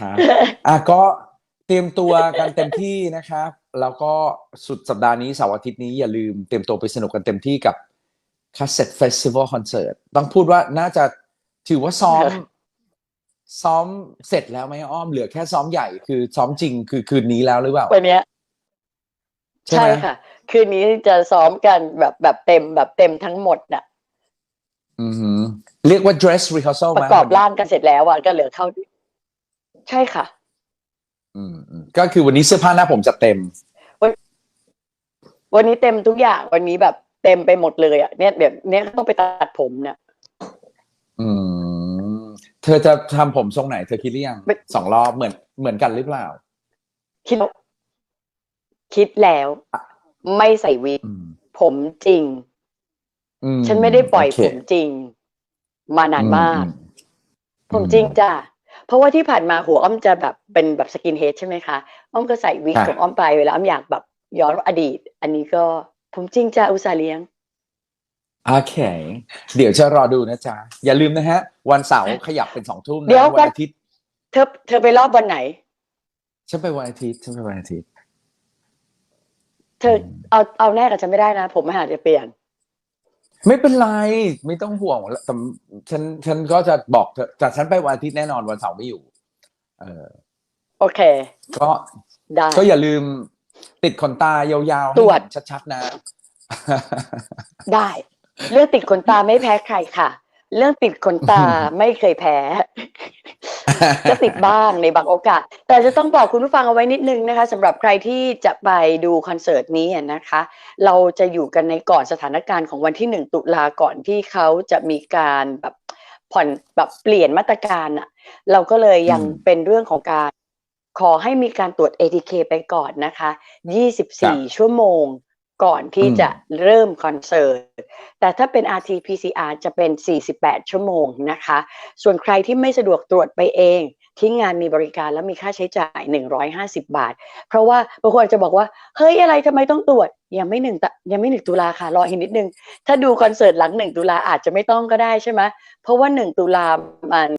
นะครับอะก็เตรียมตัวกันเต็มที่นะครับ แล้วก็สุดสัปดาห์นี้เสาร์อาทิตย์นี้อย่าลืมเตรียมตัวไปสนุกกันเต็มที่กับ Cassette Festival Concert ต้องพูดว่าน่าจะถือว่าซ้อม ซ้อมเสร็จแล้วไหมอ้อมเหลือแค่ซ้อมใหญ่คือซ้อมจริงคือคืนนี้แล้วหรือเปล่าวันเนี้ยใช่ไหมใช่ค่ะ คืนนี้จะซ้อมกันแบบแบบเต็มแบบเต็มทั้งหมดน่ะอือหือเรียกว่า dress rehearsal ปไหมระกอบร่างกันเสร็จแล้วอะก็เหลือเข้า ใช่ค่ะอืมอืมก็คือวันนี้เสื้อผ้าหน้าผมจะเต็มวันนี้เต็มทุกอย่างวันนี้แบบเต็มไปหมดเลยอะเนี่ยเดี๋ยวเนี่ยต้องไปตัดผมเนี่ยอืม เธอจะทำผมทรงไหน เธอคิดหรือยังไม่สองรอบเหมือนเหมือนกันหรือเปล่า คิดแล้วคิดแล้ว ไม่ใส่วิกอืมผมจริงอืมฉันไม่ได้ปล่อยโเคผมจริง มานานมากอืผมจริงจ้ะ เพราะว่าที่ผ่านมาหัวอ้อมจะแบบเป็นแบบสกินเฮดใช่ไหมคะอ้อมก็ใส่วิกของอ้อมไปเวลาอ้อมอยากแบบย้อนอดีต อันนี้ก็ผมจริงจ้ะอุตส่าห์เลี้ยงโอเค เดี๋ยวจะรอดูนะจ๊ะ อย่าลืมนะฮะ วันเสาร์ขยับเป็นสองทุ่มนะเดี๋ยววันอาทิตย์ เธอเธอไปรอบวันไหน ฉันไปวันอาทิตย์ฉันไปวันอาทิตย์ เธอเอาเอาแน่กับฉันไม่ได้นะ ผมไม่หาจะเปลี่ยน ไม่เป็นไร ไม่ต้องห่วงแต่ฉันฉันก็จะบอกเธอแต่ฉันไปวันอาทิตย์แน่นอนวันเสาร์ไม่อยู่ เออโอเค ก็ได้ก็อย่าลืมติดขนตายาวๆให้ตรวจเห็นชัดๆนะ ได้ เรื่องติดขนตาไม่แพ้ใครค่ะ เรื่องติดขนตาไม่เคยแพ้ ก็ติดบ้างในบางโอกาส แต่จะต้องบอกคุณผู้ฟังเอาไว้นิดนึงนะคะสำหรับใครที่จะไปดูคอนเสิร์ตนี้อะนะคะ เราจะอยู่กันในก่อนสถานการณ์ของวันที่หนึ่งตุลาก่อนที่เขาจะมีการแบบผ่อนแบบเปลี่ยนมาตรการอะเราก็เลยยังอืมเป็นเรื่องของการขอให้มีการตรวจ ATK ไปก่อนนะคะ 24 ชั่วโมง ก่อนที่อืมจะเริ่มคอนเสิร์ต แต่ถ้าเป็น RT-PCR จะเป็น 48 ชั่วโมงนะคะ ส่วนใครที่ไม่สะดวกตรวจไปเองที่งานมีบริการแล้วมีค่าใช้จ่าย 150 บาท เพราะว่าบางคนอาจจะบอกว่า เฮ้ยอะไรทำไมต้องตรวจ ยังไม่หนึ่งตะยังไม่หนึ่งตุลาค่ะ รออีกนิดนึง ถ้าดูคอนเสิร์ตหลังหนึ่งตุลาอาจจะไม่ต้องก็ได้ใช่ไหมเพราะว่าหนึ่งตุลามัน